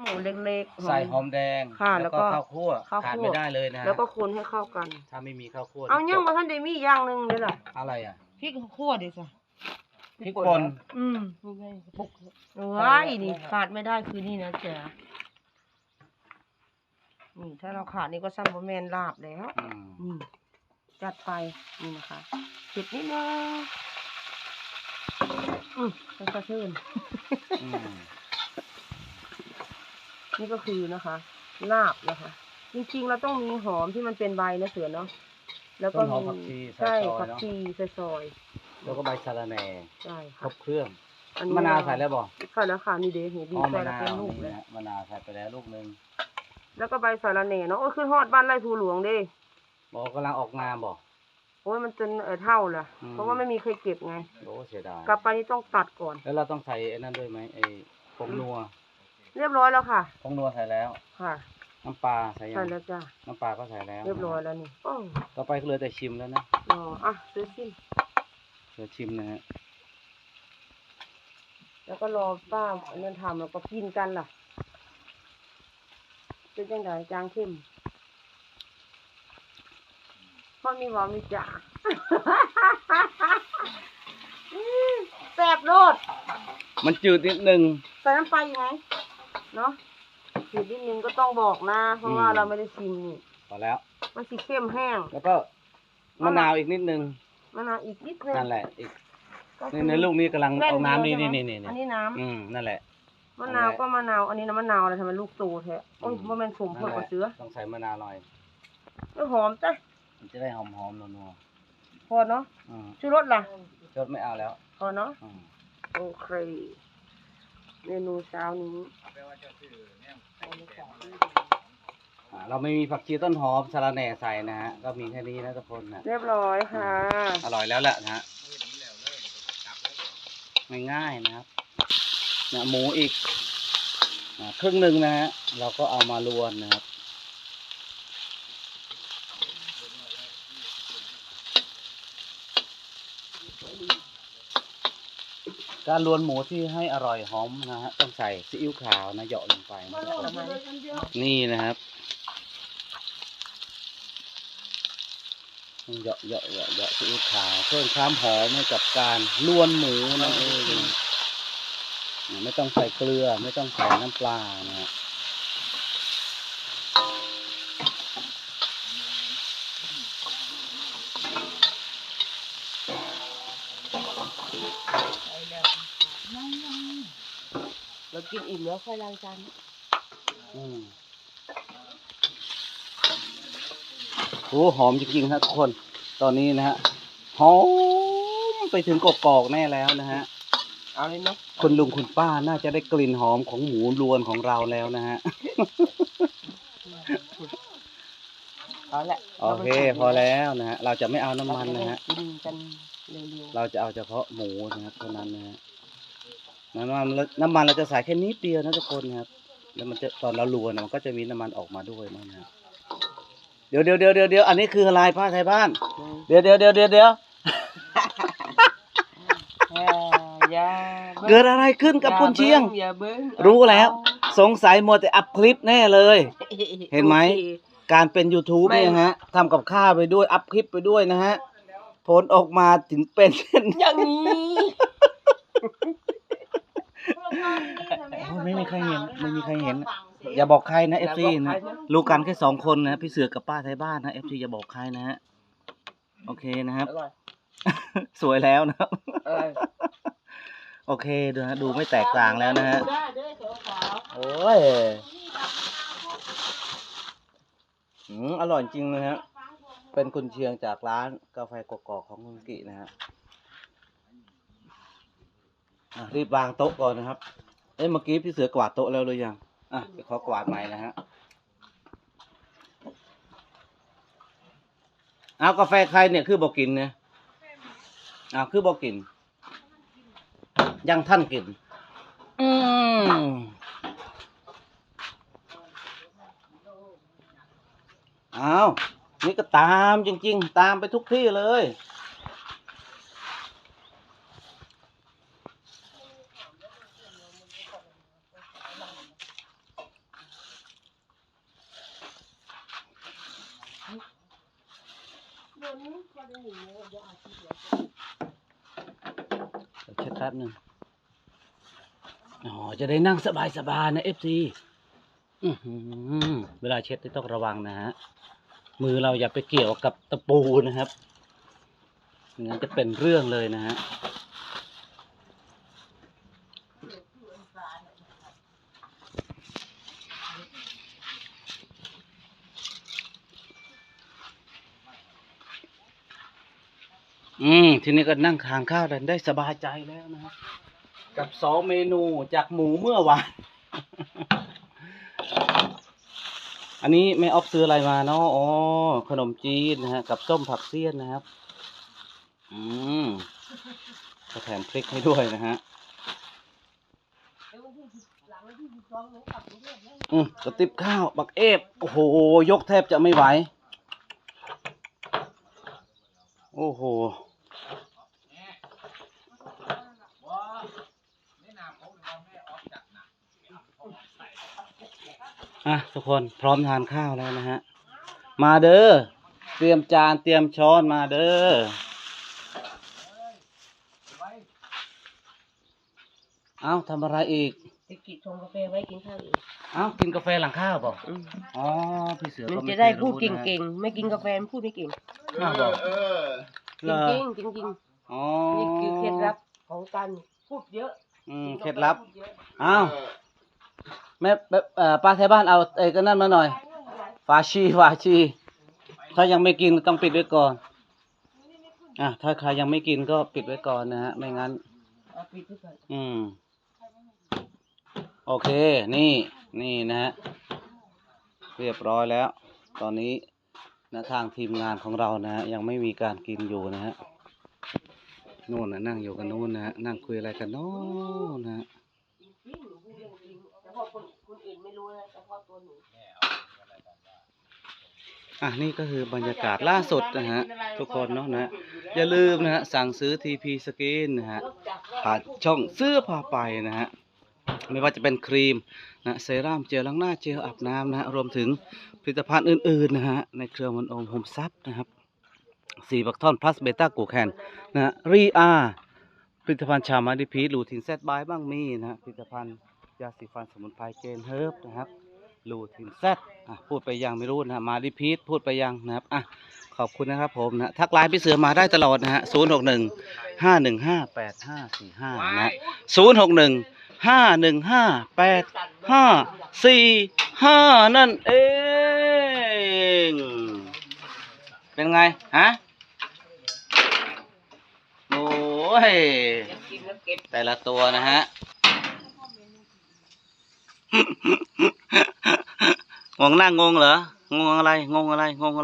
หมูเล็กๆใส่หอมแดงค่ะแล้วก็แล้วก็ข้าวคั่วข้าวขาดคั่วไม่ได้เลยนะฮะแล้วก็คนให้เข้ากัน ถ้าไม่มีข้าวคั่วเอานี่ยังจบมาท่านได้มีอย่างหนึ่งเลยล่ะอะไรอะพริกคั่วดิจ้ะพริกป่นอืมนี่ไงปุกเอ้ยนี่ขาดไม่ได้คือนี่นะจ๊ะนี่ถ้าเราขาดนี่ก็ซ้ำบะแมนลาบแล้วอืมอืมจัดไปนี่นะคะเผ็ดนิดนึงอืมแล้วก็เชิญอืม นี่ก็คือนะคะ ลาบนะคะ จริงๆเราต้องมีหอมที่มันเป็นใบนะเสือเนาะแล้วก็ต้นหอมผักชีใส่ใช่ซอยผักเนาะ ชีใส่ซอยแล้วก็ใบสะระแหน่ใช่ครค่ะบเครื่องอัมะนาวใส่แล้วบ่ใส่แล้วค่ะนี่เด้เห็นดีอ๋อใส่มะแล้วนาเป็นวลูกเลนี่ยนะมะนาวใส่ไปแล้วลูกหนึงแล้วก็ใบสาระแหน่เนาะโอ้ยคือฮอดบ้านไร่ภูหลวงเด้บอกกำลังออกงามบ่โอ้ยมันจนเออเท่าล่ะ อืม เพราะว่าไม่มีใครเก็บไง โอ้เสียดายกลับไปนี่ต้องตัดก่อน แล้วเราต้องใส่ไอ้นั่นด้วยไหมไอ้ผงนัว เรียบร้อยแล้วค่ะผงนัวใส่แล้ว ค่ะน้ำปลาใส่ยัใส่งแล้วจ้ะน้ำปลาก็ใส่แล้วเรียบร้อยแล้วนี่โอ้ต่อไปก็เหลือแต่ชิมแล้วนะรออะซื้อสิเหลือชิมนะฮะแล้วก็รอป้าอันนั้นทำแล้วก็กินกันล่ะเป็นจังไดจางเข้มเพราะมีหวานมีจ่าอื้อแสบโลดมันจืดนิดนึงใส่น้ำปลาอีกไหม เนาะผิดนิดนึงก็ต้องบอกนะ เพราะว่าอืม เราไม่ได้ชิมนี่ พอแล้ว มันสีเข้มแห้ง แล้วก็มะนาวอีกนิดนึงมะนาวอีกนิดนึงนั่นแหละอีกก็นี่คือในลูกนี้กำลังแว่เอาน้ำนี่ดียวนี่ใช่นี่ไหมนี่อันนี้น้ำ อืมนั่นแหละ มะนาวนั่นแหละก็มะนาว อันนี้น้ำมะนาวอะไรทำไมลูกโตแท้โอ้ยอืมว่ามันสมผนั่ลนแหกว่าละเสือต้องใส่มะนาวหน่อยไม่หอมจ้ะมันจะได้หอมหอมๆนัวพอเนาะๆอืมชูรสล่ะ รสไม่เอาแล้ว พอเนาะ อืมโอเค เมนูเช้านี้อ่าเราไม่มีผักชีต้นหอมสะระแหน่ใส่นะฮะก็มีแค่นี้นะทุกคนนะเรียบร้อยค่ะอร่อยแล้วแหละนะฮะง่ายๆนะครับนะหมูอีกนะครึ่งหนึ่งนะฮะเราก็เอามาลวนนะครับ การลวนหมูที่ให้อร่อยหอมนะฮะต้องใส่ซีอิ๊วขาวนะเหยาะลงไปนะทุกคนนี่นะครับเหยาะเหยาะเหยาะเหยาะซีอิ๊วขาวเพิ่มความหอมให้กับการลวนหมูนั่นเองไม่ต้องใส่เกลือไม่ต้องใส่น้ำปลานะฮะ เรากินอิ่มแล้วค่อยล้างจานอืมโอ้หอมจริงๆนะทุกคน ตอนนี้นะฮะหอมไปถึงกกอกแน่แล้วนะฮะ เอาเลยเนาะคุณลุงคุณป้าน่าจะได้กลิ่นหอมของหมูรวนของเราแล้วนะฮะ เอาละโอเค พอแล้วนะฮะ เราจะไม่เอาน้ำมันนะฮะ กินกันเร็วเราจะเอาเฉพาะหมูนะครับเท่านั้นนะฮะ น้ำมันน้ำมันเราจะใส่แค่นิดเดียวนะทุกคนนะครับ แล้วมันจะตอนเราลวนนะมันก็จะมีน้ำมันออกมาด้วยนะฮะเดี๋ยวเดี๋ยวเดี๋ยวเดี๋ยวเดี๋ยวอันนี้คืออะไรป้าไทยบ้านๆเดี๋ยวเดี๋ยวเดี๋ยวเดี๋ยวเดี๋ยวอย่าอย่าบิ่งเกิดอะไรขึ้นกับคุณเชียงอย่าเบิ้งรู้แล้ว สงสัยมัวแต่อัพคลิปแน่เลย เห็นไหมโอคการเป็น YouTube ไม่เนี่ยฮะทำกับข้าวไปด้วย อัพคลิปไปด้วยนะฮะ ผลออกมาถึงเป็นเช่นอย่างนี้ ไม่มีใครเห็นไม่มีใครเห็น อย่าบอกใครนะเอฟซีนะรู้กันแค่สองคนนะพี่เสือกับป้าไทยบ้านนะเอฟซีอย่าบอกใครนะฮะโอเคนะครับอร่อยสวยแล้วนะครับอร่อยโอเคดูนะดูไม่แตกต่างแล้วนะฮะโอ้ยอืมอร่อยจริงนะฮะเป็นคุณเชียงจากร้านกาแฟกอกๆของคุณกินะฮะ อะรีบวางโต๊ะก่อนนะครับ เอ้ยเมื่อกี้พี่เสือกวาดโต๊ะแล้วหรือยัง อะเดี๋ยวขอกวาดใหม่นะฮะ เอากาแฟใครเนี่ยคือบอกกินเนี่ยอ้าคือบอกกิน ยังท่านกิน อืมเอานี่ก็ตามจริง ๆ ตามไปทุกที่เลย นี้ก็จะหนี เช็ดแป๊บหนึ่งอ๋อจะได้นั่งสบายสบายๆนะเอฟซีเวลาเช็ดต้องระวังนะฮะ มือเราอย่าไปเกี่ยวกับตะปูนะครับไม่งั้นจะเป็นเรื่องเลยนะฮะ ทีนี้ก็นั่งทานข้าวกันได้สบายใจแล้วนะครับ กับสองเมนูจากหมูเมื่อวาน อันนี้แม่ออฟซื้ออะไรมาเนาะอ๋อขนมจีนนะฮะกับส้มผักเสี้ยนนะครับ อืมก็แถมพริกให้ด้วยนะฮะอืมกระติบข้าว บักเอฟโอ้โห ยกแทบจะไม่ไหว โอ้โห อะทุกคนพร้อมทานข้าวแล้วนะฮะ มาเด้อเตรียมจานเตรียมช้อนมาเด้อเอ้าทำอะไรอีกจะกินชงกาแฟไว้กินข้าวอีกเอ้ากินกาแฟหลังข้าวเปล่าอืมอ๋อพี่เสือมันก็ไม่จะได้คยพูดรู้เนะฮะก่งๆ ไม่กินกาแฟมันพูดไม่เก่งข้าวบอกจเหรอริงๆจริงอ๋อๆนี่คือเคล็ดลับของการพูดเยอะอืมกินกาแฟเคล็ดลับพูดเยอะอ้าว แม่เอ่อป้าแถวบ้านเอาเอ้ก็นั่นมาหน่อยฝาชีฝาชี ถ้ายังไม่กินต้องปิดไว้ก่อนอะถ้าใครยังไม่กินก็ปิดไว้ก่อนนะฮะไม่งั้น อืม โอเค นี่ นี่นะฮะ เรียบร้อยแล้ว ตอนนี้นะทางทีมงานของเรานะฮะยังไม่มีการกินอยู่นะฮะนู่นนะนั่งอยู่กันนู่นนะฮะนั่งคุยอะไรกันโน่นนะฮะ จริงๆหนูพูดเรื่องจริงแต่พอคนคน อื่นไม่รู้นะแต่พอตัวหนูอะนี่ก็คือบรรยากาศล่าสุดนะฮะทุกคนเนาะนะอย่าลืมนะฮะสั่งซื้อ TP Skin นะฮะผ่านช่องเสื้อผ้าไปนะฮะไม่ว่าจะเป็นครีมนะเซรั่มเจลล้างหน้าเจลอาบน้ำนะฮะรวมถึงผลิตภัณฑ์อื่นๆนะฮะในเครือมันโอมโฮมซับนะครับสีบักทอนพลัสเบต้ากูแคนนะฮะรีอาผลิตภัณฑ์ชามาดิพีลูทินเซตบายบ้างมีนะฮะผลิตภัณฑ์ ยาสีฟันสมุนไพรเจนเฮิร์บนะครับลูทินเซตอะพูดไปยังไม่รู้นะมาดิพีทพูดไปยังนะครับอะขอบคุณนะครับผมนะทักไลน์พี่เสือมาได้ตลอดนะฮะศูนย์หกหนึ่งห้าหนึ่งห้าแปดห้าสี่ห้านะศูนย์หกหนึ่งห้าหนึ่งห้าแปดห้าสี่ห้านั่นเอง เป็นไง ฮะ โอ้ย แต่ละตัวนะฮะ งงหน้างงเหรองงอะไรงงอะไรงง